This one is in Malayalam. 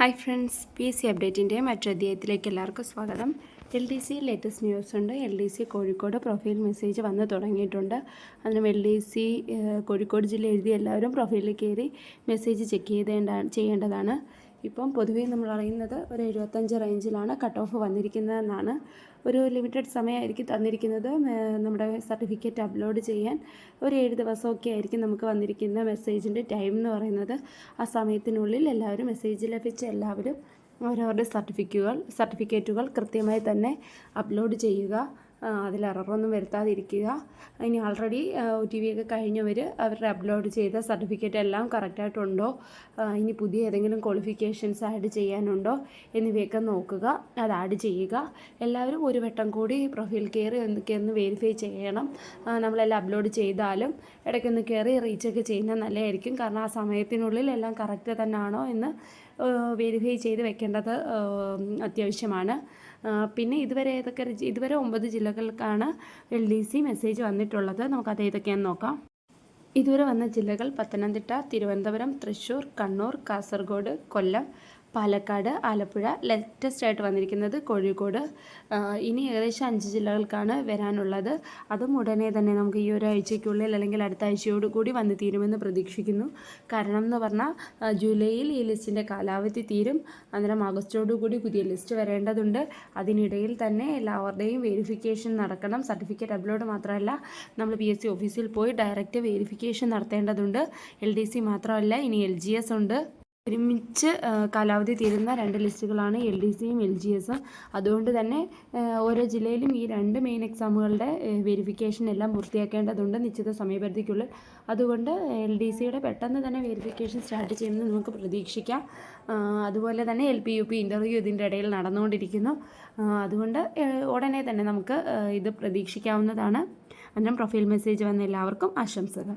Hi friends P S C അപ്ഡേറ്റിന്റെ മറ്റൊരു അധ്യായത്തിലേക്ക് എല്ലാവർക്കും സ്വാഗതം. L D C latest news ഉണ്ട്. L D C Kozhikode profile message വന്ന് തുടങ്ങിയിട്ടുണ്ട്. അതിനും എൽ ഡി സി കോഴിക്കോട് ജില്ല എഴുതി എല്ലാവരും പ്രൊഫൈലിൽ കയറി മെസ്സേജ് ചെക്ക് ചെയ്തേണ്ട ചെയ്യേണ്ടതാണ്. ഇപ്പം പൊതുവേ നമ്മൾ അറിയുന്നത് ഒരു എഴുപത്തഞ്ച് റേഞ്ചിലാണ് കട്ട് ഓഫ് വന്നിരിക്കുന്നതെന്നാണ്. ഒരു ലിമിറ്റഡ് സമയമായിരിക്കും തന്നിരിക്കുന്നത്. നമ്മുടെ സർട്ടിഫിക്കറ്റ് അപ്ലോഡ് ചെയ്യാൻ ഒരു ഏഴ് ദിവസമൊക്കെ ആയിരിക്കും നമുക്ക് വന്നിരിക്കുന്ന മെസ്സേജിന്റെ ടൈം എന്ന് പറയുന്നത്. ആ സമയത്തിനുള്ളിൽ എല്ലാവരും മെസ്സേജ് ലഭിച്ച എല്ലാവരും അവരവരുടെ സർട്ടിഫിക്കുകൾ സർട്ടിഫിക്കറ്റുകൾ കൃത്യമായി തന്നെ അപ്ലോഡ് ചെയ്യുക. അതിൽ എററൊന്നും വരുത്താതിരിക്കുക. ഇനി ആൾറെഡി ഒ ടി വി ഒക്കെ കഴിഞ്ഞവർ അവരുടെ അപ്ലോഡ് ചെയ്ത സർട്ടിഫിക്കറ്റ് എല്ലാം കറക്റ്റായിട്ടുണ്ടോ ഇനി പുതിയ ഏതെങ്കിലും ക്വാളിഫിക്കേഷൻസ് ആഡ് ചെയ്യാനുണ്ടോ? എന്നിവയൊക്കെ നോക്കുക അത് ആഡ് ചെയ്യുക. എല്ലാവരും ഒരു വട്ടം കൂടി പ്രൊഫൈൽ കയറി എന്തൊക്കെയൊന്ന് വെരിഫൈ ചെയ്യണം. നമ്മളെല്ലാം അപ്ലോഡ് ചെയ്താലും ഇടയ്ക്കൊന്ന് കയറി റീച്ചൊക്കെ ചെയ്യുന്നത് നല്ലതായിരിക്കും. കാരണം ആ സമയത്തിനുള്ളിൽ എല്ലാം കറക്റ്റ് തന്നെയാണോ എന്ന് വെരിഫൈ ചെയ്ത് വെക്കേണ്ടത് അത്യാവശ്യമാണ്. പിന്നെ ഇതുവരെ ഏതൊക്കെ ഇതുവരെ ഒമ്പത് ജില്ലകൾക്കാണ് എൽ ഡി സി മെസ്സേജ് വന്നിട്ടുള്ളത്. നമുക്കത് ഏതൊക്കെയാണെന്ന് നോക്കാം. ഇതുവരെ വന്ന ജില്ലകൾ പത്തനംതിട്ട തിരുവനന്തപുരം തൃശ്ശൂർ കണ്ണൂർ കാസർഗോഡ് കൊല്ലം പാലക്കാട് ആലപ്പുഴ ലേറ്റസ്റ്റ് ആയിട്ട് വന്നിരിക്കുന്നത് കോഴിക്കോട്. ഇനി ഏകദേശം അഞ്ച് ജില്ലകൾക്കാണ് വരാനുള്ളത്. അതും ഉടനെ തന്നെ നമുക്ക് ഈ ഒരാഴ്ചയ്ക്കുള്ളിൽ അല്ലെങ്കിൽ അടുത്ത ആഴ്ചയോട് കൂടി വന്ന് തീരുമെന്ന് പ്രതീക്ഷിക്കുന്നു. കാരണം എന്ന് പറഞ്ഞാൽ ജൂലൈയിൽ ഈ ലിസ്റ്റിന്റെ കാലാവധി തീരും. അന്നേരം ആഗസ്റ്റോടു കൂടി പുതിയ ലിസ്റ്റ് വരേണ്ടതുണ്ട്. അതിനിടയിൽ തന്നെ എല്ലാവരുടെയും വെരിഫിക്കേഷൻ നടക്കണം. സർട്ടിഫിക്കറ്റ് അപ്ലോഡ് മാത്രമല്ല നമ്മൾ പി എസ് സി ഓഫീസിൽ പോയി ഡയറക്റ്റ് വെരിഫിക്കേഷൻ നടത്തേണ്ടതുണ്ട്. എൽ ഡി സി മാത്രമല്ല ഇനി എൽ ജി എസ് ഉണ്ട്. ഒരുമിച്ച് കാലാവധി തീരുന്ന രണ്ട് ലിസ്റ്റുകളാണ് എൽ ഡി സിയും എൽ ജി എസും. അതുകൊണ്ട് തന്നെ ഓരോ ജില്ലയിലും ഈ രണ്ട് മെയിൻ എക്സാമുകളുടെ വെരിഫിക്കേഷൻ എല്ലാം പൂർത്തിയാക്കേണ്ടതുണ്ട് നിശ്ചിത സമയപരിധിക്കുള്ളിൽ. അതുകൊണ്ട് എൽ ഡി സിയുടെ പെട്ടെന്ന് തന്നെ വെരിഫിക്കേഷൻ സ്റ്റാർട്ട് ചെയ്യുമെന്ന് നമുക്ക് പ്രതീക്ഷിക്കാം. അതുപോലെ തന്നെ L P U P interview ഇതിന്റെ ഇടയിൽ നടന്നുകൊണ്ടിരിക്കുന്നു. അതുകൊണ്ട് ഉടനെ തന്നെ നമുക്ക് ഇത് പ്രതീക്ഷിക്കാവുന്നതാണ്. അന്നേരം പ്രൊഫൈൽ മെസ്സേജ് വന്ന എല്ലാവർക്കും ആശംസകൾ.